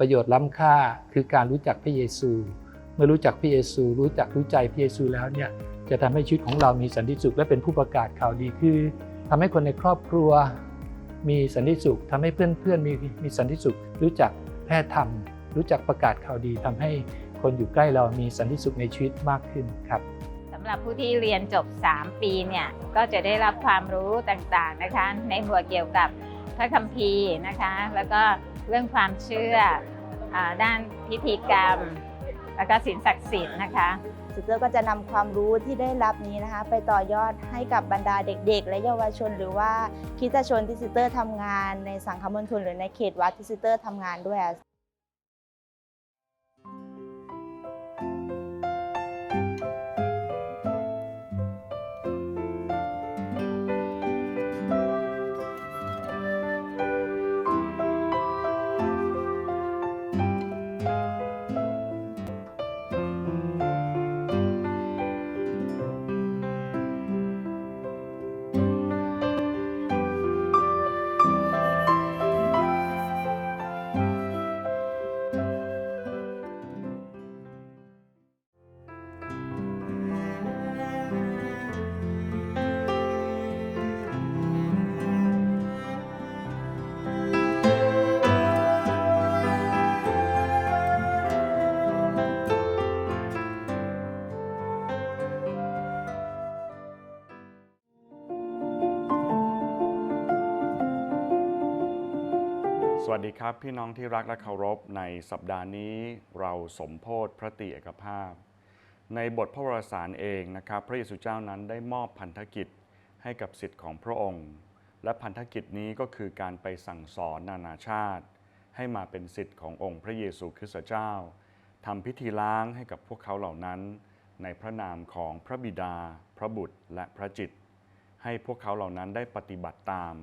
ประโยชน์ล้ำค่าคือการรู้จักพระเยซู เมื่อรู้จักพระเยซู รู้จักรู้ใจพระเยซูแล้วเนี่ยจะทำให้ชีวิตของเรามีสันติสุขและเป็นผู้ประกาศข่าวดีคือทำให้คนในครอบครัว มีสันติสุขทำให้เพื่อนๆมีมีสันติสุข รู้จักแพทย์ธรรม รู้จักประกาศข่าวดีทำให้คนอยู่ใกล้เรามีสันติสุขในชีวิตมากขึ้นครับสำหรับผู้ที่เรียนจบ 3 ปีเนี่ยก็จะได้รับความรู้ต่างๆนะคะในหมวดเกี่ยวกับพระคัมภีร์นะคะ แล้วก็ เรื่องความเชื่ออาด้านพิธีกรรม แล้วก็ศีลศักดิ์สิทธิ์นะคะซิสเตอร์ก็จะนำความรู้ที่ได้รับนี้นะคะ ไปต่อยอดให้กับบรรดาเด็ก ๆ และเยาวชน หรือว่าคริสตชนที่ซิสเตอร์ทำงานในสังคมณฑลหรือในเขตวัดที่ซิสเตอร์ทำงานด้วย วัสดีครับ พี่น้องที่รักและเคารพในสัปดาห์นี้เราสมโพธิพระตรีเอกภาพ ในบทพระวรสารเองนะครับ พระเยซูเจ้านั้นได้มอบพันธกิจให้กับสิทธิ์ของพระองค์ และพันธกิจนี้ก็คือการไปสั่งสอนนานาชาติ ให้มาเป็นสิทธิ์ขององค์พระเยซูคริสต์เจ้าทำพิธีล้างให้กับพวกเขาเหล่านั้น ในพระนามของพระบิดา พระบุตรและพระจิต ให้พวกเขาเหล่านั้นได้ปฏิบัติตาม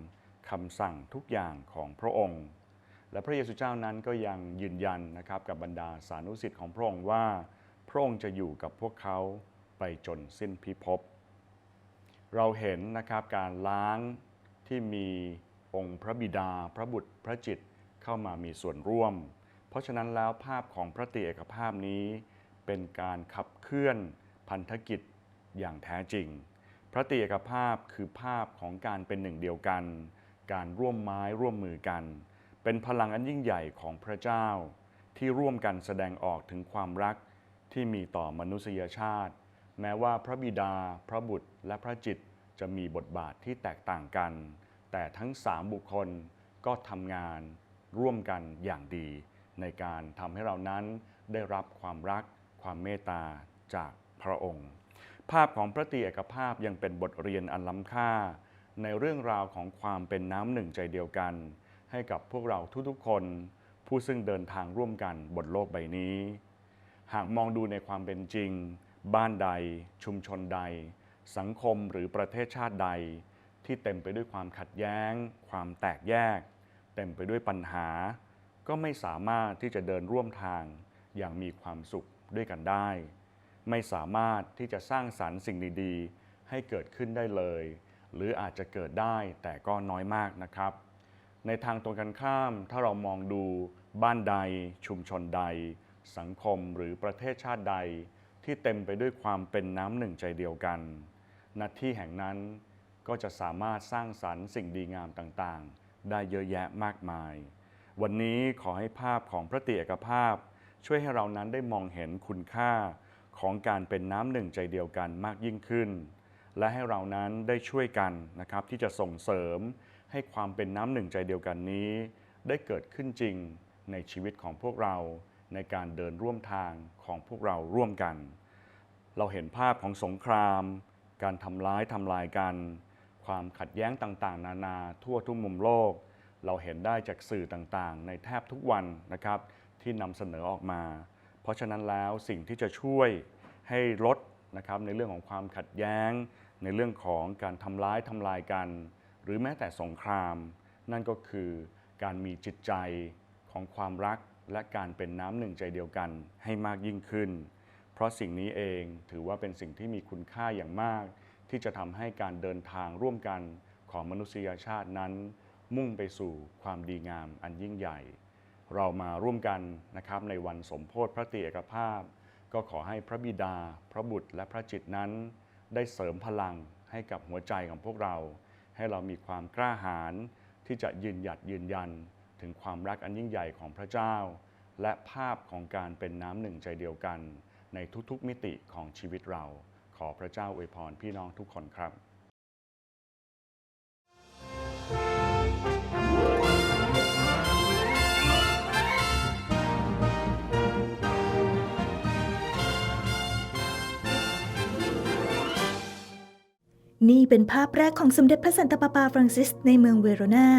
คำสั่งทุกอย่างของพระองค์ และพระเยซูเจ้านั้นก็ยังยืนยันนะครับกับบรรดาสานุสิทธิ์ของพระองค์ว่า พระองค์จะอยู่กับพวกเขาไปจนสิ้นพิภพ เราเห็นนะครับการล้างที่มีองค์พระบิดา พระบุตรพระจิตเข้ามามีส่วนร่วม เพราะฉะนั้นแล้วภาพของพระตรีเอกภาพนี้ เป็นการขับเคลื่อนพันธกิจอย่างแท้จริง พระตรีเอกภาพคือภาพของการเป็นหนึ่งเดียวกัน การร่วมไม้ร่วมมือกัน เป็นพลังอันยิ่งใหญ่ของพระเจ้า ที่ร่วมกันแสดงออกถึงความรักที่มีต่อมนุษยชาติ แม้ว่าพระบิดา พระบุตร และพระจิตจะมีบทบาทที่แตกต่างกัน แต่ทั้งสามบุคคลก็ทำงานร่วมกันอย่างดี ในการทำให้เรานั้นได้รับความรักความเมตตาจากพระองค์ ภาพของพระตีเอกภาพยังเป็นบทเรียนอันล้ำค่า ในเรื่องราวของความเป็นน้ำหนึ่งใจเดียวกัน ให้กับพวกเราทุกๆคน ผู้ซึ่งเดินทางร่วมกันบนโลกใบนี้ หากมองดูในความเป็นจริง บ้านใด ชุมชนใด สังคมหรือประเทศชาติใด ที่เต็มไปด้วยความขัดแย้ง ความแตกแยก เต็มไปด้วยปัญหา ก็ไม่สามารถที่จะเดินร่วมทางอย่างมีความสุขด้วยกันได้ ไม่สามารถที่จะสร้างสรรค์สิ่งดีๆ ให้เกิดขึ้นได้เลย หรืออาจจะเกิดได้แต่ก็น้อยมากนะครับ ในทางตรงกันข้าม ถ้าเรามองดูบ้านใด ชุมชนใด สังคมหรือประเทศชาติใด ที่เต็มไปด้วยความเป็นน้ำหนึ่งใจเดียวกันณที่แห่งนั้นก็จะสามารถสร้างสรรค์สิ่งดีงามต่างๆ ได้เยอะแยะมากมาย วันนี้ขอให้ภาพของพระตรีเอกภาพ ช่วยให้เรานั้นได้มองเห็นคุณค่าของการเป็นน้ำหนึ่งใจเดียวกันมากยิ่งขึ้น และให้เรานั้นได้ช่วยกันนะครับที่จะส่งเสริม ให้ความเป็นน้ำหนึ่งใจเดียวกันนี้ ได้เกิดขึ้นจริงในชีวิตของพวกเราในการเดินร่วมทางของพวกเราร่วมกัน เราเห็นภาพของสงคราม การทำร้ายทำลายกัน ความขัดแย้งต่างๆ นานาทั่วทุกมุมโลก เราเห็นได้จากสื่อต่างๆ ในแทบทุกวันนะครับที่นำเสนอออกมา เพราะฉะนั้นแล้วสิ่งที่จะช่วยให้ลดนะครับในเรื่องของความขัดแย้ง ในเรื่องของการทำร้ายทำลายกัน หรือแม้แต่สงคราม นั่นก็คือการมีจิตใจของความรักและการเป็นน้ำหนึ่งใจเดียวกันให้มากยิ่งขึ้น เพราะสิ่งนี้เองถือว่าเป็นสิ่งที่มีคุณค่าอย่างมาก ที่จะทำให้การเดินทางร่วมกันของมนุษยชาตินั้น มุ่งไปสู่ความดีงามอันยิ่งใหญ่ เรามาร่วมกันนะครับในวันสมโพธิพระตีเอกภาพ ก็ขอให้พระบิดา พระบุตรและพระจิตนั้น ได้เสริมพลังให้กับหัวใจของพวกเรา ให้เรามีความกล้าหาญที่จะยืนหยัดยืนยัน ถึงความรักอันยิ่งใหญ่ของพระเจ้า และภาพของการเป็นน้ำหนึ่งใจเดียวกัน ในทุกๆมิติของชีวิตเรา ขอพระเจ้าอวยพรพี่น้องทุกคนครับ นี่เป็นภาพแรกของสมเด็จพระสันตะปาปาฟรังซิสในเมืองเวโรนา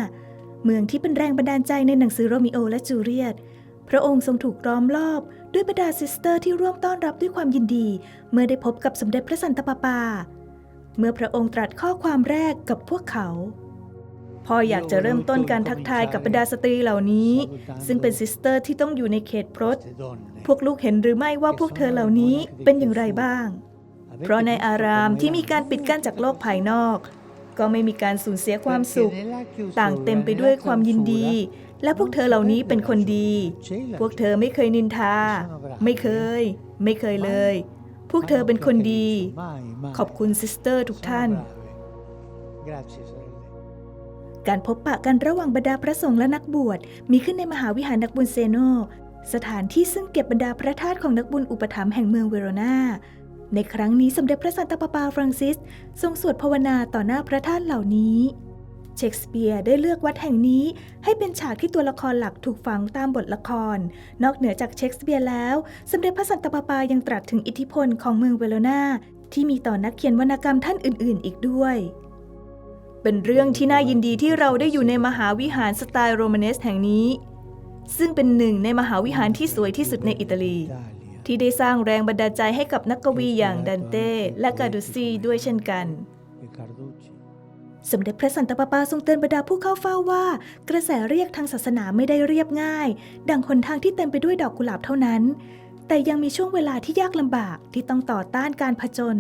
เมืองที่เป็นแรงบันดาลใจในหนังสือโรมิโอและจูเลียต พระองค์ทรงถูกล้อมรอบด้วยบรรดาซิสเตอร์ที่ร่วมต้อนรับด้วยความยินดี เมื่อได้พบกับสมเด็จพระสันตะปาปา เมื่อพระองค์ตรัสข้อความแรกกับพวกเขาพ่ออยากจะเริ่มต้นการทักทายกับบรรดาสตรีเหล่านี้ ซึ่งเป็นซิสเตอร์ที่ต้องอยู่ในเขตพรตพวกลูกเห็นหรือไม่ว่าพวกเธอเหล่านี้เป็นอย่างไรบ้าง เพราะในอารามที่มีการปิดกั้นจากโลกภายนอก ก็ไม่มีการสูญเสียความสุข ต่างเต็มไปด้วยความยินดี และพวกเธอเหล่านี้เป็นคนดี พวกเธอไม่เคยนินทา ไม่เคย ไม่เคยเลย พวกเธอเป็นคนดี ขอบคุณซิสเตอร์ทุกท่านการพบปะกันระหว่างบรรดาพระสงฆ์และนักบวชมีขึ้นในมหาวิหารนักบุญเซโน สถานที่ซึ่งเก็บบรรดาพระธาตุของนักบุญอุปถัมภ์แห่งเมืองเวโรนา ในครั้งนี้สมเด็จพระสันตะปาปาฟรังซิส ทรงสวดภาวนาต่อหน้าพระธาตุเหล่านี้ เชคสเปียร์ได้เลือกวัดแห่งนี้ ให้เป็นฉากที่ตัวละครหลักถูกฝังตามบทละคร นอกเหนือจากเชคสเปียร์แล้ว สมเด็จพระสันตะปาปายังตรัสถึงอิทธิพลของเมืองเวโรนาที่มีต่อนักเขียนวรรณกรรมท่านอื่น ๆ อีกด้วยเป็นเรื่องที่น่ายินดีที่เราได้อยู่ในมหาวิหารสไตล์โรมาเนสแห่งนี้ ซึ่งเป็นหนึ่งในมหาวิหารที่สวยที่สุดในอิตาลี ที่ได้สร้างแรงบันดาลใจให้กับนักกวีอย่างดันเต้และกาดูซีด้วยเช่นกัน สมเด็จพระสันตะปาปาทรงเตือนบรรดาผู้เข้าเฝ้าว่า กระแสเรียกทางศาสนาไม่ได้เรียบง่าย ดังหนทางที่เต็มไปด้วยดอกกุหลาบเท่านั้น แต่ยังมีช่วงเวลาที่ยากลำบากที่ต้องต่อต้านการผจญ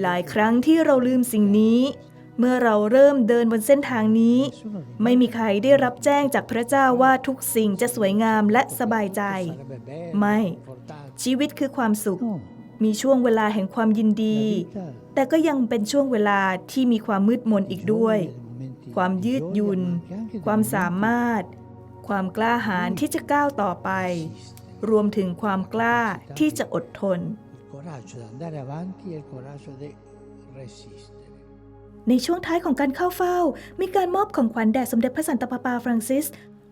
หลายครั้งที่เราลืมสิ่งนี้ เมื่อเราเริ่มเดินบนเส้นทางนี้ ไม่มีใครได้รับแจ้งจากพระเจ้าว่าทุกสิ่งจะสวยงามและสบายใจ ไม่ ชีวิตคือความสุข มีช่วงเวลาแห่งความยินดี แต่ก็ยังเป็นช่วงเวลาที่มีความมืดมนอีกด้วย ความยืดหยุ่น ความสามารถ ความกล้าหาญที่จะก้าวต่อไป รวมถึงความกล้าที่จะอดทน coraggio di andare avanti e il coraggio di resistere. ในช่วงท้ายของการเข้าเฝ้า มีการมอบของขวัญแด่สมเด็จพระสันตะปาปาฟรังซิส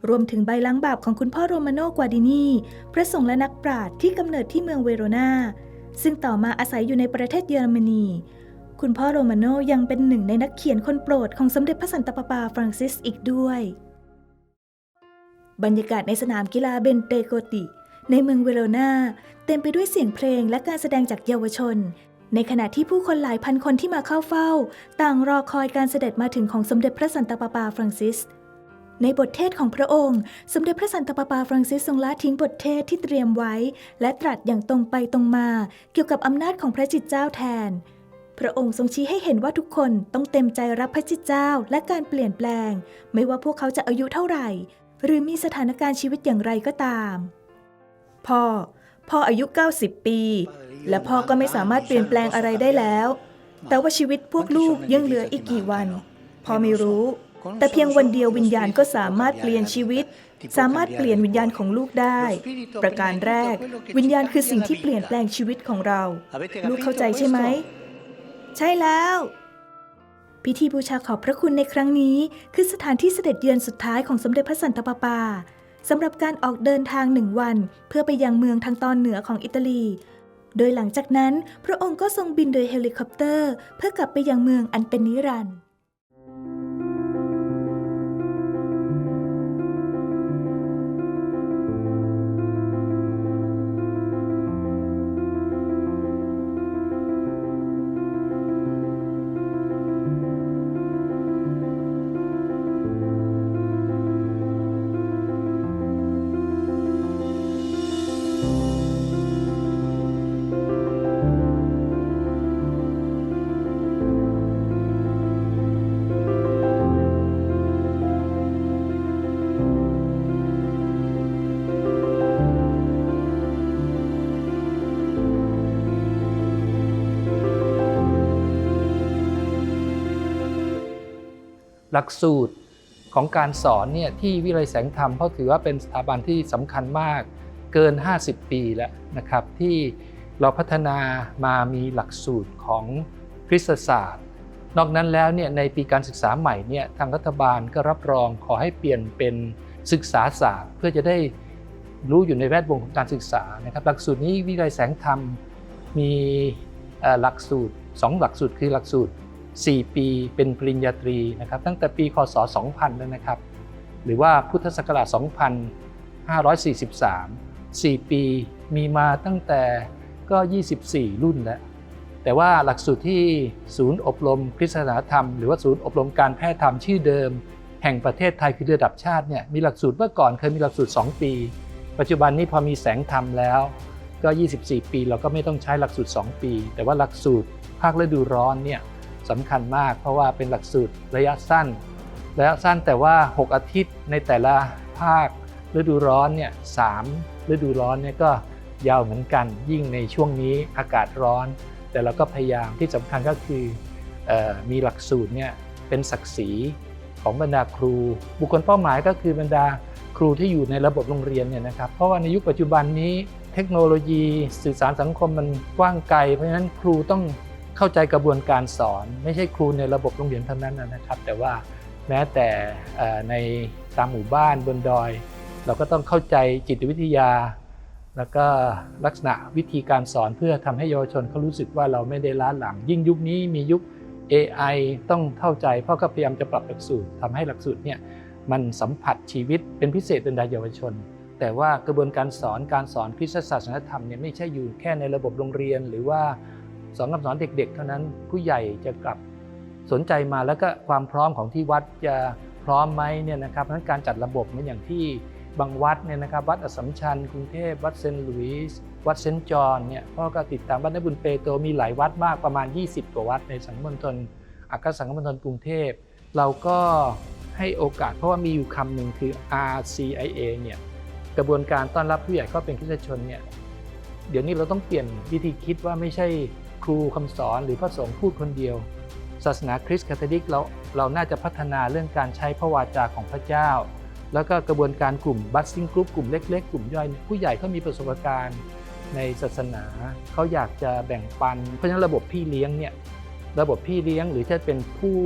รวมถึงใบล้างบาปของคุณพ่อโรมาโนกวาดินีพระสงฆ์และนักปราชญ์ที่กำเนิดที่เมืองเวโรนาซึ่งต่อมาอาศัยอยู่ในประเทศเยอรมนี คุณพ่อโรมาโนยังเป็นหนึ่งในนักเขียนคนโปรดของสมเด็จพระสันตะปาปาฟรังซิสอีกด้วย บรรยากาศในสนามกีฬาเบนเตโกติ ในเมืองเวโรนาเต็มไปด้วยเสียงเพลงและการแสดงจากเยาวชน ในขณะที่ผู้คนหลายพันคนที่มาเข้าเฝ้า ต่างรอคอยการเสด็จมาถึงของสมเด็จพระสันตะปาปาฟรังซิส ในบทเทศของพระองค์ สมเด็จพระสันตะปาปาฟรังซิสทรงละทิ้งบทเทศที่เตรียมไว้ และตรัสอย่างตรงไปตรงมา เกี่ยวกับอำนาจของพระจิตเจ้าแทน พระองค์ทรงชี้ให้เห็นว่าทุกคนต้องเต็มใจรับพระจิตเจ้าและการเปลี่ยนแปลง ไม่ว่าพวกเขาจะอายุเท่าไหร่ หรือมีสถานการณ์ชีวิตอย่างไรก็ตาม พ่อพ่ออายุ 90 ปี และพ่อก็ไม่สามารถเปลี่ยนแปลงอะไรได้แล้ว แต่ว่าชีวิตพวกลูกยังเหลืออีกกี่วัน พ่อไม่รู้ แต่เพียงวันเดียววิญญาณก็สามารถเปลี่ยนชีวิต สามารถเปลี่ยนวิญญาณของลูกได้ ประการแรก วิญญาณคือสิ่งที่เปลี่ยนแปลงชีวิตของเรา ลูกเข้าใจใช่ไหม ใช่แล้ว พิธีบูชาขอบพระคุณในครั้งนี้ คือสถานที่เสด็จเยือนสุดท้ายของสมเด็จพระสันตะปาปาสำหรับการออกเดินทางหนึ่งวัน เพื่อไปยังเมืองทางตอนเหนือของอิตาลี โดยหลังจากนั้นพระองค์ก็ทรงบินโดยเฮลิคอปเตอร์ เพื่อกลับไปยังเมืองอันเป็นนิรันดร์ หลักสูตรของการสอนเนี่ยที่วิเลยแสงธรรมเพราะถือว่าเป็นสถาบันที่สำคัญมากเกิน 50 ปีแล้วนะครับที่เราพัฒนามามีหลักสูตรของคริสตศาสตร์ นอกนั้นแล้วเนี่ยในปีการศึกษาใหม่เนี่ยทางรัฐบาลก็รับรองขอให้เปลี่ยนเป็นศึกษาศาสตร์ เพื่อจะได้รู้อยู่ในแวดวงของการศึกษานะครับหลักสูตรนี้วิเลยแสงธรรมมีหลักสูตร 2 หลักสูตรคือหลักสูตร 4 ปีเป็นปริญญาตรีนะครับตั้งแต่ปีคศ 2000 แล้วนะครับ หรือว่าพุทธศักราช 2543 4 ปีมีมาตั้งแต่ก็ 24 รุ่นแล้ว แต่ว่าหลักสูตรที่ศูนย์อบรมคริสตศาสนาธรรม หรือว่าศูนย์อบรมการแพทย์ธรรมชื่อเดิม แห่งประเทศไทยคือระดับชาติเนี่ยมีหลักสูตรเมื่อก่อนเคยมีหลักสูตร 2 ปี ปัจจุบันนี้พอมีแสงธรรมแล้วก็ 24 ปี เราก็ไม่ต้องใช้หลักสูตร 2 ปี แต่ว่าหลักสูตรภาคฤดูร้อนเนี่ย สำคัญมาก เพราะว่าเป็นหลักสูตรระยะสั้น ระยะสั้นแต่ว่า 6 อาทิตย์ในแต่ละภาคฤดูร้อนเนี่ยสามฤดูร้อนเนี่ยก็ยาวเหมือนกัน ยิ่งในช่วงนี้อากาศร้อน แต่เราก็พยายามที่สำคัญก็คือออมีหลักสูตรเนี่ยเป็นศักดิ์ศรีของบรรดาครู บุคคลเป้าหมายก็คือบรรดาครูที่อยู่ในระบบโรงเรียนเนี่ยนะครับ เพราะว่าในยุคปัจจุบันนี้เทคโนโลยีสื่อสารสังคมมันกว้างไกล เพราะฉะนั้นครูต้อง เข้าใจกระบวนการสอน ไม่ใช่ครูในระบบโรงเรียนเท่านั้นนะครับ แต่ว่าแม้แต่ในตามหมู่บ้านบนดอย เราก็ต้องเข้าใจจิตวิทยา แล้วก็ลักษณะวิธีการสอนเพื่อทำให้เยาวชนเขารู้สึกว่าเราไม่ได้ล้าหลัง ยิ่งยุคนี้มียุค AI ต้องเข้าใจเพราะก็พยายามจะปรับหลักสูตรทำให้หลักสูตรเนี่ยมันสัมผัสชีวิตเป็นพิเศษบรรดาเยาวชน แต่ว่ากระบวนการสอนการสอนคริสตศาสนธรรมเนี่ยไม่ใช่อยู่แค่ในระบบโรงเรียนหรือว่า สอนคำสอนเด็ก ๆ เท่านั้นผู้ใหญ่จะกลับสนใจมาแล้วก็ความพร้อมของที่วัดจะพร้อมไหมเนี่ยนะครับเพราะฉะนั้นการจัดระบบเหมือนอย่างที่บางวัดเนี่ยนะครับวัดอสมชัญกรุงเทพวัดเซนต์หลุยส์วัดเซนต์จอห์นเนี่ยพ่อก็ติดตามวัดนบุญเปโตรมีหลายวัดมากประมาณ 20 กว่าวัดในสังคมณฑลอัครสังคมณฑลกรุงเทพ เราก็ให้โอกาสเพราะว่ามีอยู่คำหนึ่งคือ RCIA เนี่ยกระบวนการต้อนรับผู้ใหญ่เข้าเป็นคริสตชนเนี่ยเดี๋ยวนี้เราต้องเปลี่ยนวิธีคิดว่าไม่ใช่ ครูคำสอนหรือพระสงฆ์พูดคนเดียว ศาสนาคริสต์คาทอลิกเราเราน่าจะพัฒนาเรื่องการใช้พระวาจาของพระเจ้า แล้วก็กระบวนการกลุ่มบัสซิ่งกลุ่มกลุ่มเล็ก ๆ กลุ่มย่อย ผู้ใหญ่เขามีประสบการณ์ในศาสนาเขาอยากจะแบ่งปัน เพราะฉะนั้นระบบพี่เลี้ยงเนี่ยระบบพี่เลี้ยงหรือถ้าเป็นผู้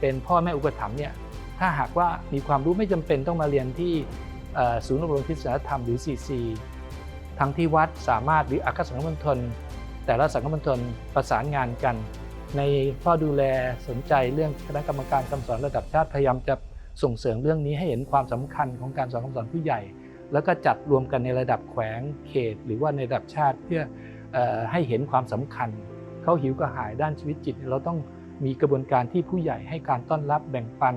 เป็นพ่อแม่อุปถัมภ์เนี่ยถ้าหากว่ามีความรู้ไม่จำเป็นต้องมาเรียนที่ศูนย์อบรมคริสตธรรมหรือ CC ทั้งที่วัดสามารถหรืออัครสังฆมณฑล แต่ละสังฆมณฑลประสานงานกัน ในพ่อดูแลสนใจเรื่องคณะกรรมการคำสอนระดับชาติพยายามจะส่งเสริมเรื่องนี้ให้เห็นความสำคัญของการสอนคำสอนผู้ใหญ่ แล้วก็จัดรวมกันในระดับแขวงเขต หรือว่าในระดับชาติเพื่ออให้เห็นความสำคัญ เขาหิวกระหายด้านชีวิตจิตเนี่ยเราต้องมีกระบวนการที่ผู้ใหญ่ให้การต้อนรับแบ่งปัน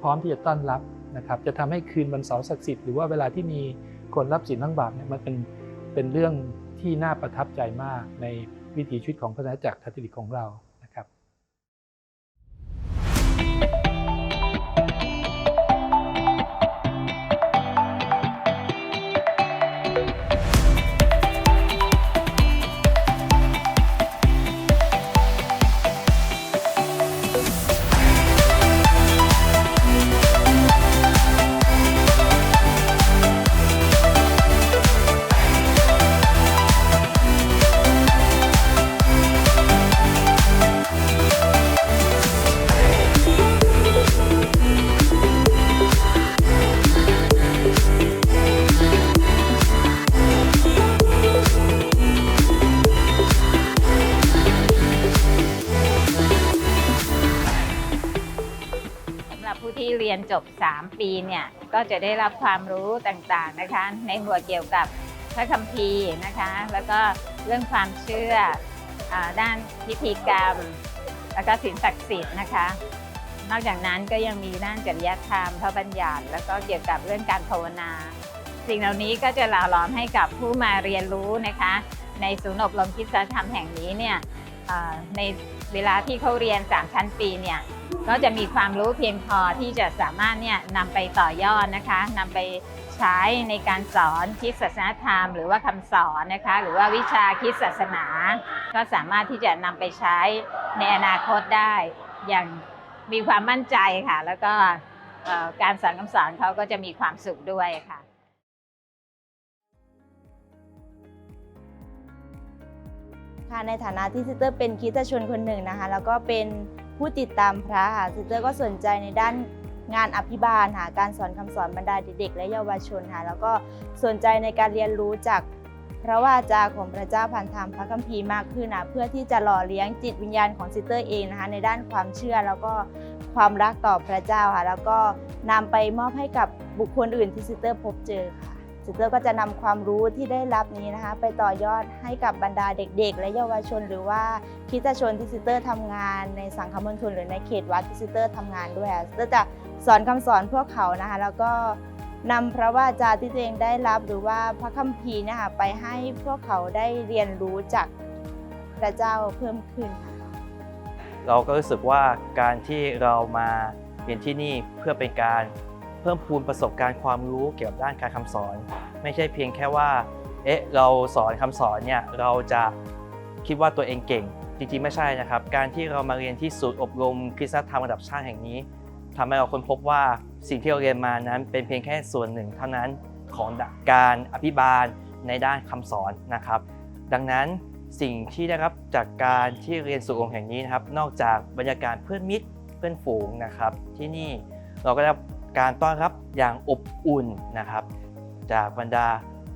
พร้อมที่จะต้อนรับนะครับจะทำให้คืนวันเสาร์ศักดิ์สิทธิ์หรือว่าเวลาที่มีคนรับศีลทั้งบาปเนี่ยมันเป็นเป็นเรื่อง ที่น่าประทับใจมากในวิถีชีวิตของพระนาจักรคาทอลิกของเรา ที่เรียนจบ 3 ปีเนี่ยก็จะได้รับความรู้ต่างๆนะคะ ในหัวเกี่ยวกับพระคัมภีร์นะคะ แล้วก็เรื่องความเชื่ออด้านพิธีกรรม แล้วก็ศีลศักดิ์สิทธิ์นะคะ นอกจากนั้นก็ยังมีด้านจริยธรรมพระบัญญัติ แล้วก็เกี่ยวกับเรื่องการภาวนา สิ่งเหล่านี้ก็จะหล่อหลอมให้กับผู้มาเรียนรู้นะคะ ในศูนย์อบรมคริสตธรรมแห่งนี้เนี่ยในเวลาที่เขาเรียน 3 ชั้นปีเนี่ย ก็จะมีความรู้เพียงพอที่จะสามารถเนี่ยนำไปต่อยอดนะคะนำไปใช้ในการสอนคริสตศาสนธรรม หรือว่าคำสอนนะคะหรือว่าวิชาคริสตศาสนา ก็สามารถที่จะนำไปใช้ในอนาคตได้อย่างมีความมั่นใจค่ะ แล้วก็การสอนคำสอนเขาก็จะมีความสุขด้วยค่ะค่ะในฐานะที่ซิสเตอร์เป็นคริสตชนคนหนึ่งนะคะ แล้วก็เป็น ผู้ติดตามพระค่ะซิสเตอร์ก็สนใจในด้านงานอภิบาลค่ะการสอนคำสอนบรรดาเด็ก ๆ และเยาวชนค่ะแล้วก็สนใจในการเรียนรู้จากพระวาจาของพระเจ้าผ่านทางพระคัมภีร์มากขึ้นนะเพื่อที่จะหล่อเลี้ยงจิตวิญญาณของซิสเตอร์เองนะคะในด้านความเชื่อแล้วก็ความรักต่อพระเจ้าค่ะแล้วก็นำไปมอบให้กับบุคคลอื่นที่ซิสเตอร์พบเจอค่ะ ซิสเตอร์ก็จะนำความรู้ที่ได้รับนี้นะคะ ไปต่อยอดให้กับบรรดาเด็ก ๆ และเยาวชน หรือว่าคริสตชนที่ซิสเตอร์ทำงานในสังคมมณฑลหรือในเขตวัดที่ซิสเตอร์ทำงานด้วยซิสเตอร์จะสอนคำสอนพวกเขานะคะ แล้วก็นำพระวาจาที่ตัวเองได้รับหรือว่าพระคัมภีร์นะคะไปให้พวกเขาได้เรียนรู้จากพระเจ้าเพิ่มขึ้นค่ะเราก็รู้สึกว่าการที่เรามาเรียนที่นี่เพื่อเป็นการ เพิ่มพูนประสบการณ์ความรู้เกี่ยวกับด้านการคำสอน ไม่ใช่เพียงแค่ว่า เอ๊ะ เราสอนคำสอนเนี่ยเราจะคิดว่าตัวเองเก่ง จริงๆไม่ใช่นะครับ การที่เรามาเรียนที่ศูนย์อบรมคริสตธรรมระดับชาติแห่งนี้ทำให้เราค้นพบว่าสิ่งที่เราเรียนมานั้นเป็นเพียงแค่ส่วนหนึ่งเท่านั้นของการอภิบาลในด้านคำสอนนะครับ ดังนั้นสิ่งที่ได้รับจากการที่เรียนสู่องค์แห่งนี้นะครับ นอกจากบรรยากาศเพื่อนมิตรเพื่อนฝูงนะครับ ที่นี่เราก็ได้ การต้อนรับอย่างอบอุ่นนะครับ จากบรรดา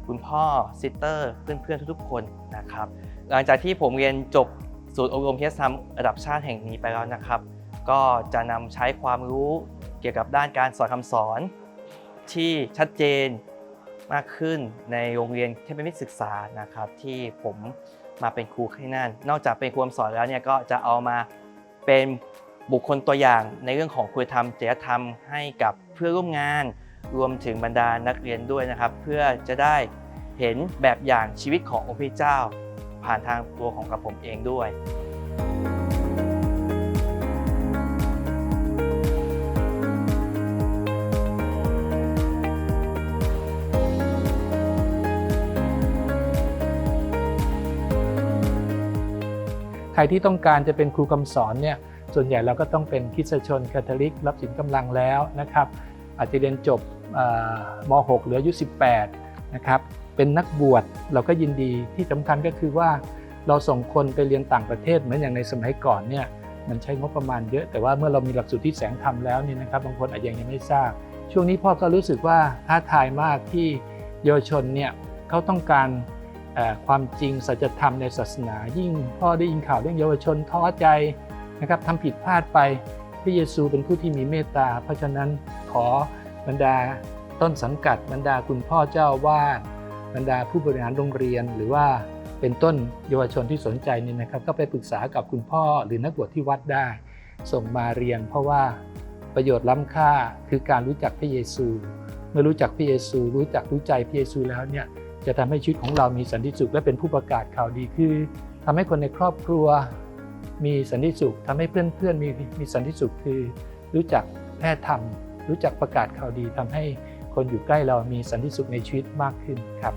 คุณพ่อซิสเตอร์เพื่อนๆทุกๆคนนะครับ หลังจากที่ผมเรียนจบศูนย์อบรมเทศธรรมระดับชาติแห่งนี้ไปแล้วนะครับ ก็จะนำใช้ความรู้เกี่ยวกับด้านการสอนคำสอน ที่ชัดเจนมากขึ้นในโรงเรียนเทพมิตรศึกษานะครับ ที่ผมมาเป็นครูที่นั่น นอกจากเป็นครูสอนแล้วเนี่ยก็จะเอามาเป็นบุคคลตัวอย่างในเรื่องของคุณธรรมจริยธรรมให้กับ เพื่อร่วมงาน รวมถึงบรรดานักเรียนด้วยนะครับ เพื่อจะได้เห็นแบบอย่างชีวิตขององค์พระเจ้า ผ่านทางตัวของกับผมเองด้วยใครที่ต้องการจะเป็นครูคำสอนเนี่ย ส่วนใหญ่เราก็ต้องเป็นคิสชนคาทอลิก รับสินกำลังแล้วนะครับอาจจะเรียนจบม .6 หรืออายุ 18 นะครับ เป็นนักบวชเราก็ยินดีที่สำคัญก็คือว่าเราส่งคนไปเรียนต่างประเทศเหมือนอย่างในสมัยก่อนเนี่ยมันใช้งบประมาณเยอะแต่ว่าเมื่อเรามีหลักสูตรที่แสงธรรมแล้วเนี่ยนะครับบางคนอาจจะยังไม่ทราบ ช่วงนี้พ่อก็รู้สึกว่าท้าทายมากที่เยาวชนเนี่ยเขาต้องการความจริงสัจธรรมในศาสนา ยิ่งพ่อได้ยินข่าวเรื่องเยาวชนท้อใจ นะครับทำผิดพลาดไปพระเยซูเป็นผู้ที่มีเมตตา เพราะฉะนั้นขอบรรดาต้นสังกัดบรรดาคุณพ่อเจ้าอาวาดบรรดาผู้บริหารโรงเรียนหรือว่าเป็นต้นเยาวชนที่สนใจนี่นะครับ ก็ไปปรึกษากับคุณพ่อหรือนักบวชที่วัดได้ ส่งมาเรียน เพราะว่าประโยชน์ล้ำค่าคือการรู้จักพระเยซู เมื่อรู้จักพระเยซู รู้จักรู้ใจพระเยซูแล้วเนี่ยจะทำให้ชีวิตของเรามีสันติสุขและเป็นผู้ประกาศข่าวดีคือทำให้คนในครอบครัว มีสันติสุขทำให้เพื่อนๆมีมีสันติสุขคือ รู้จักแพร่ธรรม รู้จักประกาศข่าวดีทำให้คนอยู่ใกล้เรามีสันติสุขในชีวิตมากขึ้นครับ